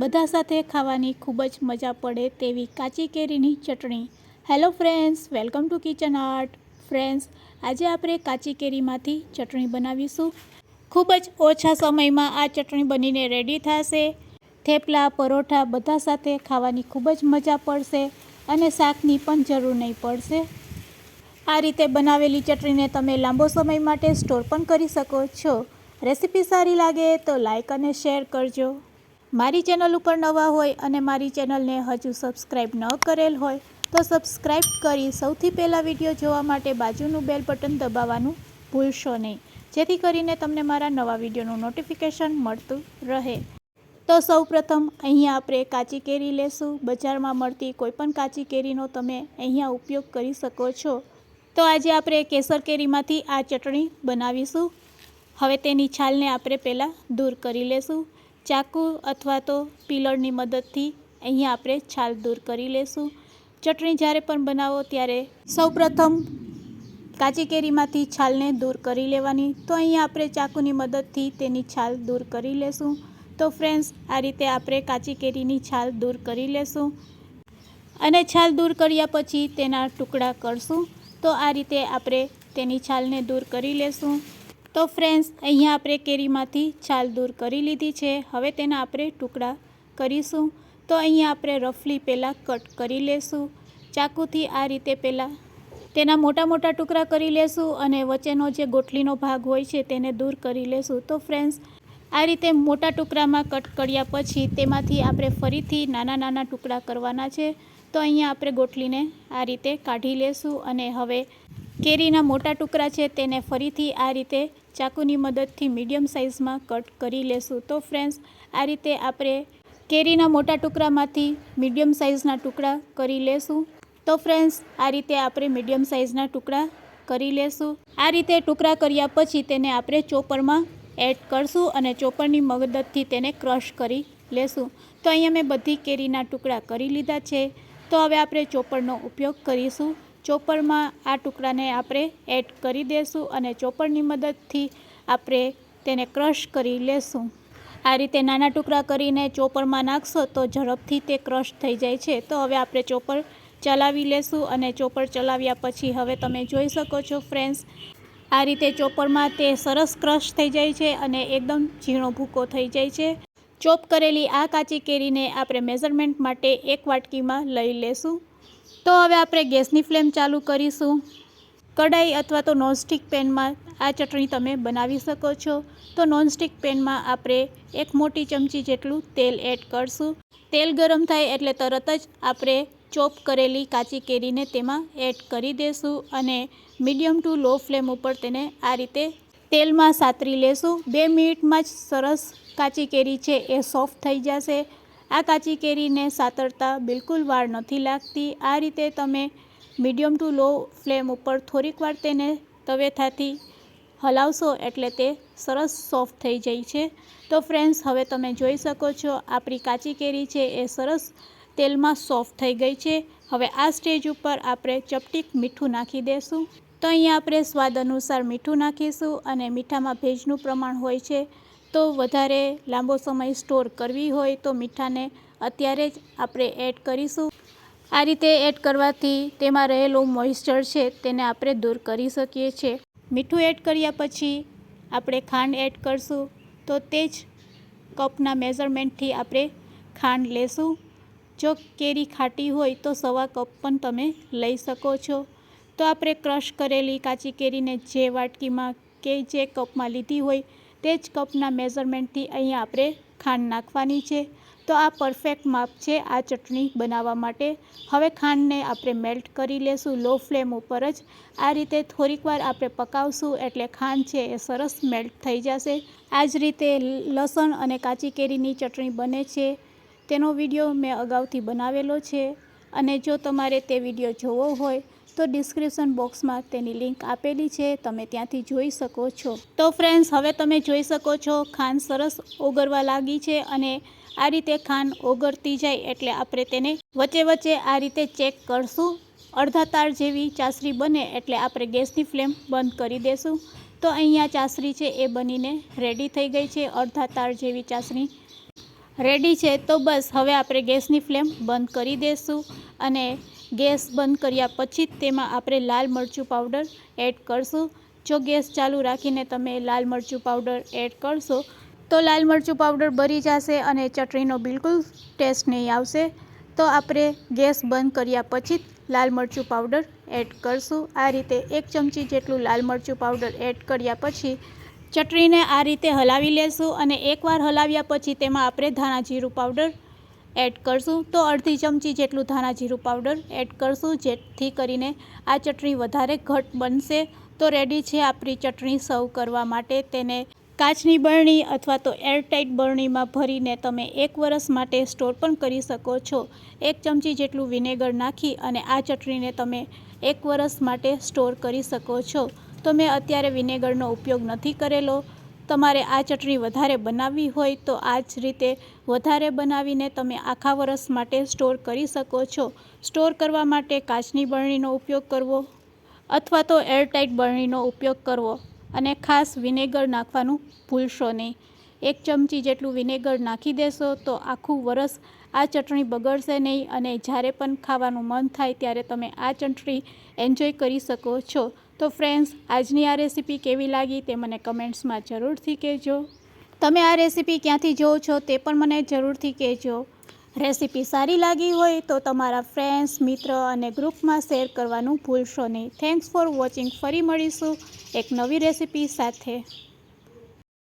બધા સાથે ખાવાની ખૂબ જ મજા પડે તેવી કાચી કેરીની ચટણી. Hello friends welcome to kitchen art friends આજે આપણે કાચી કેરીમાંથી ચટણી બનાવીશું. ખૂબ જ ઓછા સમયમાં આ ચટણી બનીને રેડી થશે. થેપલા, પરોઠા બધા સાથે ખાવાની ખૂબ જ મજા પડશે અને શાકની પણ જરૂર નહીં પડશે. આ રીતે બનાવેલી ચટણીને તમે લાંબો સમય માટે સ્ટોર પણ કરી શકો છો. રેસીપી સારી લાગે તો લાઇક અને શેર કરજો. મારી ચેનલ ઉપર નવા હોય અને મારી ચેનલને હજુ સબસ્ક્રાઈબ ન કરેલ હોય, તો સબસ્ક્રાઈબ કરી સૌથી પહેલાં વીડિયો જોવા માટે બાજુનું બેલ બટન દબાવવાનું ભૂલશો નહીં. જેથી કરીને તમને મારા નવા વિડીયોનું નોટિફિકેશન મળતું રહે. તો સૌ પ્રથમ અહીંયા આપણે કાચી કેરી લેશું. બજારમાં મળતી કોઈપણ કાચી કેરીનો તમે અહીંયા ઉપયોગ કરી શકો છો. તો આજે આપણે કેસર કેરીમાંથી આ ચટણી બનાવીશું. હવે તેની છાલને આપણે પહેલાં દૂર કરી લેશું. ચાકુ અથવા તો પીલરની મદદથી અહીંયા આપણે છાલ દૂર કરી લેશું. ચટણી જ્યારે પણ બનાવો ત્યારે સૌપ્રથમ કાચી કેરીમાંથી છાલને દૂર કરી લેવાની. તો અહીંયા આપણે ચાકુની મદદથી તેની છાલ દૂર કરી લેશું. તો ફ્રેન્ડ્સ, આ રીતે આપણે કાચી કેરીની છાલ દૂર કરી લેશું અને છાલ દૂર કર્યા પછી તેના ટુકડા કરશું. તો આ રીતે આપણે તેની છાલને દૂર કરી લેશું. તો ફ્રેન્ડ્સ, અહીંયા આપણે કેરીમાંથી છાલ દૂર કરી લીધી છે. હવે તેના આપણે ટુકડા કરીશું. તો અહીંયા આપણે રફલી પહેલાં કટ કરી લેશું. ચાકુથી આ રીતે પહેલાં તેના મોટા મોટા ટુકડા કરી લેશું અને વચ્ચેનો જે ગોટલીનો ભાગ હોય છે તેને દૂર કરી લેશું. તો ફ્રેન્ડ્સ, આ રીતે મોટા ટુકડામાં કટ કર્યા પછી તેમાંથી આપણે ફરીથી નાના નાના ટુકડા કરવાના છે. તો અહીંયા આપણે ગોટલીને આ રીતે કાઢી લેશું અને હવે કેરીના મોટા ટુકડા છે તેને ફરીથી આ રીતે ચાકુની મદદથી મીડિયમ સાઇઝમાં કટ કરી લેશું. તો ફ્રેન્ડ્સ, આ રીતે આપણે કેરીના મોટા ટુકડામાંથી મીડિયમ સાઇઝના ટુકડા કરી લેશું. તો ફ્રેન્ડ્સ, આ રીતે આપણે મીડિયમ સાઇઝના ટુકડા કરી લેશું. આ રીતે ટુકડા કર્યા પછી તેને આપણે ચોપરમાં એડ કરશું અને ચોપરની મદદથી તેને ક્રશ કરી લેશું. તો અહીંયા મેં બધી કેરીના ટુકડા કરી લીધા છે. તો હવે આપણે ચોપરનો ઉપયોગ કરીશું. ચોપરમાં આ ટુકડાને આપણે એડ કરી દઈશું અને ચોપરની મદદથી આપણે તેને ક્રશ કરી લેશું. આ રીતે નાના ટુકડા કરીને ચોપરમાં નાખશો તો ઝડપથી તે ક્રશ થઈ જાય છે. તો હવે આપણે ચોપર ચલાવી લેશું અને ચોપર ચલાવ્યા પછી હવે તમે જોઈ શકો છો ફ્રેન્ડ્સ, આ રીતે ચોપરમાં તે સરસ ક્રશ થઈ જાય છે અને એકદમ ઝીણો ભૂકો થઈ જાય છે. ચોપ કરેલી આ કાચી કેરીને આપણે મેઝરમેન્ટ માટે એક વાટકીમાં લઈ લેશું. તો હવે આપણે ગેસની ફ્લેમ ચાલુ કરીશું. કઢાઈ અથવા તો નોનસ્ટિક પેનમાં આ ચટણી તમે બનાવી શકો છો. તો નોનસ્ટિક પેનમાં આપણે એક મોટી ચમચી જેટલું તેલ એડ કરશું. તેલ ગરમ થાય એટલે તરત જ આપણે ચોપ કરેલી કાચી કેરીને તેમાં એડ કરી દઈશું અને મીડિયમ ટુ લો ફ્લેમ ઉપર તેને આ રીતે તેલમાં સાતરી લેશું. બે મિનિટમાં જ સરસ કાચી કેરી છે એ સોફ્ટ થઈ જશે. આ કાચી કેરીને સાતરતા બિલકુલ વાર નથી લાગતી. આ રીતે તમે મીડિયમ ટુ લો ફ્લેમ ઉપર થોડીક વાર તેને તવેથાથી હલાવશો એટલે તે સરસ સોફ્ટ થઈ જાય છે. તો ફ્રેન્ડ્સ, હવે તમે જોઈ શકો છો આપણી કાચી કેરી છે એ સરસ તેલમાં સોફ્ટ થઈ ગઈ છે. હવે આ સ્ટેજ ઉપર આપણે ચપટીક મીઠું નાખી દઈશું તો અહીંયા આપણે સ્વાદ અનુસાર મીઠું નાખીશું અને મીઠામાં ભેજનું પ્રમાણ હોય છે. તો વધારે લાંબો સમય સ્ટોર કરવી હોય તો મીઠાને અત્યારે જ આપણે એડ કરીશું. આ રીતે એડ કરવાથી તેમાં રહેલું મોઇસ્ચર છે તેને આપણે દૂર કરી શકીએ છીએ. મીઠું એડ કર્યા પછી આપણે ખાંડ એડ કરશું. તો તે જ કપના મેઝરમેન્ટથી આપણે ખાંડ લેશું. જો કેરી ખાટી હોય તો સવા કપ પણ તમે લઈ શકો છો. તો આપણે ક્રશ કરેલી કાચી કેરીને જે વાટકીમાં કે જે કપમાં લીધી હોય તે જ કપના મેઝરમેન્ટથી અહીંયા આપણે ખાંડ નાખવાની છે. તો આ પરફેક્ટ માપ છે આ ચટણી બનાવવા માટે. હવે ખાંડને આપણે મેલ્ટ કરી લેશું લો ફ્લેમ ઉપર જ. આ રીતે થોડીક વાર આપણે પકાવશું એટલે ખાંડ છે એ સરસ મેલ્ટ થઈ જશે. આ જ રીતે લસણ અને કાચી કેરીની ચટણી બને છે. તેનો વીડિયો મેં અગાઉથી બનાવેલો છે. અને જો તમારે તે વીડિયો જોવો હોય તો ડિસ્ક્રિપ્શન બોક્સમાં તેની લિંક આપેલી છે, તમે ત્યાંથી જોઈ શકો છો. તો ફ્રેન્ડ્સ હવે તમે જોઈ શકો છો ખાંડ સરસ ઓગળવા લાગી છે અને આ રીતે ખાંડ ઓગળતી જાય એટલે આપણે તેને વચ્ચે વચ્ચે આ રીતે ચેક કરશું. અડધા તાર જેવી ચાસરી બને એટલે આપણે ગેસની ફ્લેમ બંધ કરી દેશું. તો અહીંયા ચાસરી છે એ બનીને રેડી થઈ ગઈ છે, અડધા તાર જેવી ચાસણી રેડી છે. તો બસ, હવે આપણે ગેસની ફ્લેમ બંધ કરી દઈશું અને ગેસ બંધ કર્યા પછી તેમાં આપણે લાલ મરચું પાવડર એડ કરશું. જો ગેસ ચાલુ રાખીને તમે લાલ મરચું પાવડર એડ કરશો, તો લાલ મરચું પાવડર બળી જશે અને ચટણીનો બિલકુલ ટેસ્ટ નહીં આવશે. તો આપણે ગેસ બંધ કર્યા પછી લાલ મરચું પાવડર એડ કરશું. આ રીતે એક ચમચી જેટલું લાલ મરચું પાવડર એડ કર્યા પછી ચટણીને આ રીતે હલાવી લેશું અને એકવાર હલાવ્યા પછી તેમાં આપણે ધાણા જીરું પાવડર એડ કરશું. તો અડધી ચમચી જેટલું ધાણા જીરું પાવડર એડ કરશું, જેથી કરીને આ ચટણી વધારે ઘટ બનશે. તો રેડી છે આપણી ચટણી સર્વ કરવા માટે. તેને કાચની બરણી અથવા તો એરટાઇટ બરણીમાં ભરીને તમે એક વરસ માટે સ્ટોર પણ કરી શકો છો. એક ચમચી જેટલું વિનેગર નાખી અને આ ચટણીને તમે એક વરસ માટે સ્ટોર કરી શકો છો. તો મેં અત્યારે વિનેગરનો ઉપયોગ નથી કરેલો. તમારે આ ચટણી વધારે બનાવવી હોય તો આ જ રીતે વધારે બનાવીને તમે આખા વરસ માટે સ્ટોર કરી શકો છો. સ્ટોર કરવા માટે કાચની બરણીનો ઉપયોગ કરવો અથવા તો એરટાઇટ બરણીનો ઉપયોગ કરવો અને ખાસ વિનેગર નાખવાનું ભૂલશો નહીં. એક ચમચી જેટલું વિનેગર નાખી દેશો તો આખું વરસ આ ચટણી બગડશે નહીં અને જ્યારે પણ ખાવાનું મન થાય ત્યારે તમે આ ચટણી એન્જોય કરી શકો છો. તો ફ્રેન્ડ્સ આજની આ રેસીપી કેવી લાગી તે મને કમેન્ટ્સમાં જરૂરથી કહેજો. તમે આ રેસીપી ક્યાંથી જોવો છો તે પણ મને જરૂરથી કહેજો. રેસીપી સારી લાગી હોય તો તમારા ફ્રેન્ડ્સ મિત્ર અને ગ્રુપમાં શેર કરવાનું ભૂલશો નહીં. થેન્ક્સ ફોર વોચિંગ ફરી મળીશું એક નવી રેસીપી સાથે.